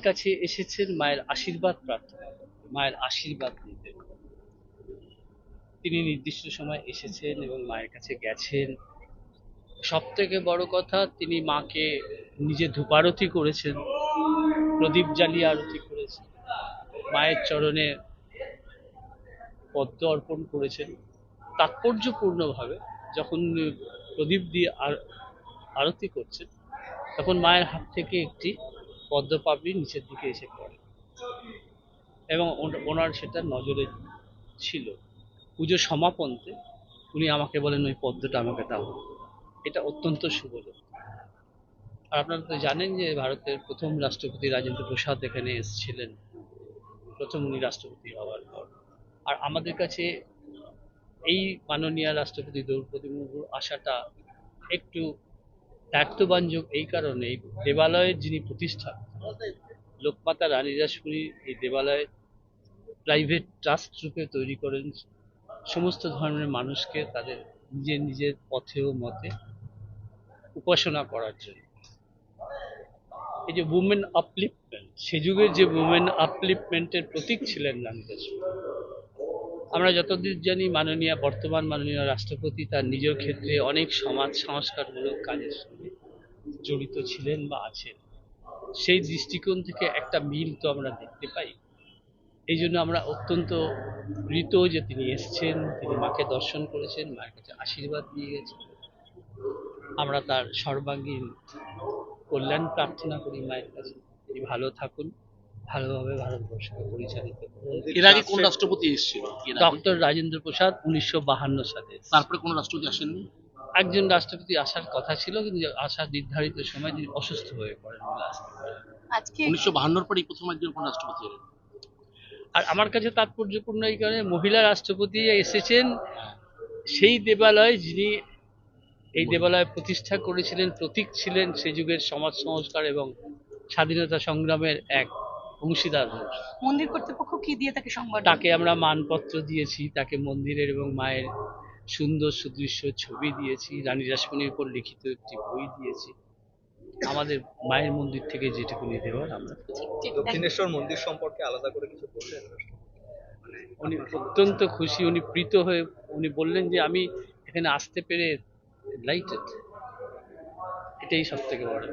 কাছে এসেছেন মায়ের আশীর্বাদ প্রার্থনা। মায়ের আশীর্বাদ নিতে। তিনি নির্দিষ্ট সময় এসেছেন এবং মায়ের কাছে গেছেন। সব থেকে বড় কথা, তিনি মাকে নিজে ধূপারতি করেছেন, প্রদীপ জ্বালিয়ে আরতি করেছেন, মায়ের চরণে পদ্ম অর্পণ করেছেন। তাৎপর্যপূর্ণভাবে যখন প্রদীপ দিয়ে আর- আরতি করছেন, তখন মায়ের হাত থেকে একটি পদ্ম পাপড়ি নিচের দিকে এসে পড়ে। এবং ওনার সেটা নজরে ছিল। পুজো সমাপনতে উনি আমাকে বলেন, ওই পদ্মটা আমাকে দাও। এটা অত্যন্ত শুভ। আর আপনারা তো জানেন যে ভারতের প্রথম রাষ্ট্রপতি রাজেন্দ্র প্রসাদ এখানে এসেছিলেন। প্রথম উনি রাষ্ট্রপতি হওয়ার পর। আর আমাদের কাছে এই মাননীয় রাষ্ট্রপতি দ্রৌপদী মুর্মুর আসাটা একটু দায়িত্ববাঞ্জক এই কারণে এই দেবালয়ের যিনি প্রতিষ্ঠা, লোকমাতা রানী রাসমণি এই দেবালয় প্রাইভেট ট্রাস্ট রূপে তৈরি করেন। সমস্ত ধর্মের মানুষকে তাদের নিজের নিজের পথে ও মতে উপাসনা করার জন্য। এই যে উমেন আপলিফমেন্ট সে যুগে যে উমেন আপলিফমেন্টের প্রতীক ছিলেন রানী আমরা যতদূর জানি মাননীয়, বর্তমান মাননীয় রাষ্ট্রপতি তার নিজের ক্ষেত্রে অনেক সমাজ সংস্কারমূলক কাজের সঙ্গে জড়িত ছিলেন বা আছেন। সেই দৃষ্টিকোণ থেকে একটা মিল তো আমরা দেখতে পাই। এই জন্য আমরা অত্যন্ত কৃত যে তিনি এসেছেন, তিনি মাকে দর্শন করেছেন, মায়ের কাছে আশীর্বাদ নিয়ে গেছেন। আমরা তার সর্বাঙ্গীন কল্যাণ প্রার্থনা করি মায়ের কাছে। তিনি ভালো থাকুন। ভালোভাবে ভারতবর্ষকে পরিচালিত এর আগে কোন রাষ্ট্রপতি এসেছিল? ডক্টর রাজেন্দ্র প্রসাদ উনিশশো বাহান্ন সালে তারপরে কোন রাষ্ট্রপতি আসেননি? একজন রাষ্ট্রপতি আসার কথা ছিল কিন্তু আসার নির্ধারিত সময় তিনি অসুস্থ হয়ে পড়েন। আজকে উনিশশো বাহান্নর পরেই প্রথম একজন কোন রাষ্ট্রপতি এলেন? আর আমার কাছে তাৎপর্যপূর্ণ এই কারণে মহিলা রাষ্ট্রপতি এসেছেন। সেই দেবালয় যিনি এই দেবালয় প্রতিষ্ঠা করেছিলেন প্রতীক ছিলেন সে যুগের সমাজ সংস্কার এবং স্বাধীনতা সংগ্রামের এক অংশীদার মানুষ মন্দির কর্তৃপক্ষ কি দিয়ে তাকে সংবাদ তাকে আমরা মানপত্র দিয়েছি তাকে মন্দিরের এবং মায়ের সুন্দর সুদৃশ্য ছবি দিয়েছি রানী রাসমণির উপর লিখিত একটি বই দিয়েছি। আমাদের মায়ের মন্দির থেকে যেটুকুনি দেওয়ার আমরা দক্ষিণেশ্বর মন্দির সম্পর্কে আলাদা করে কিছু বললেন? উনি অত্যন্ত খুশি উনি প্রীত হয়ে উনি বললেন যে আমি এখানে আসতে পেরে লাইটেড এটাই সব থেকে বড়।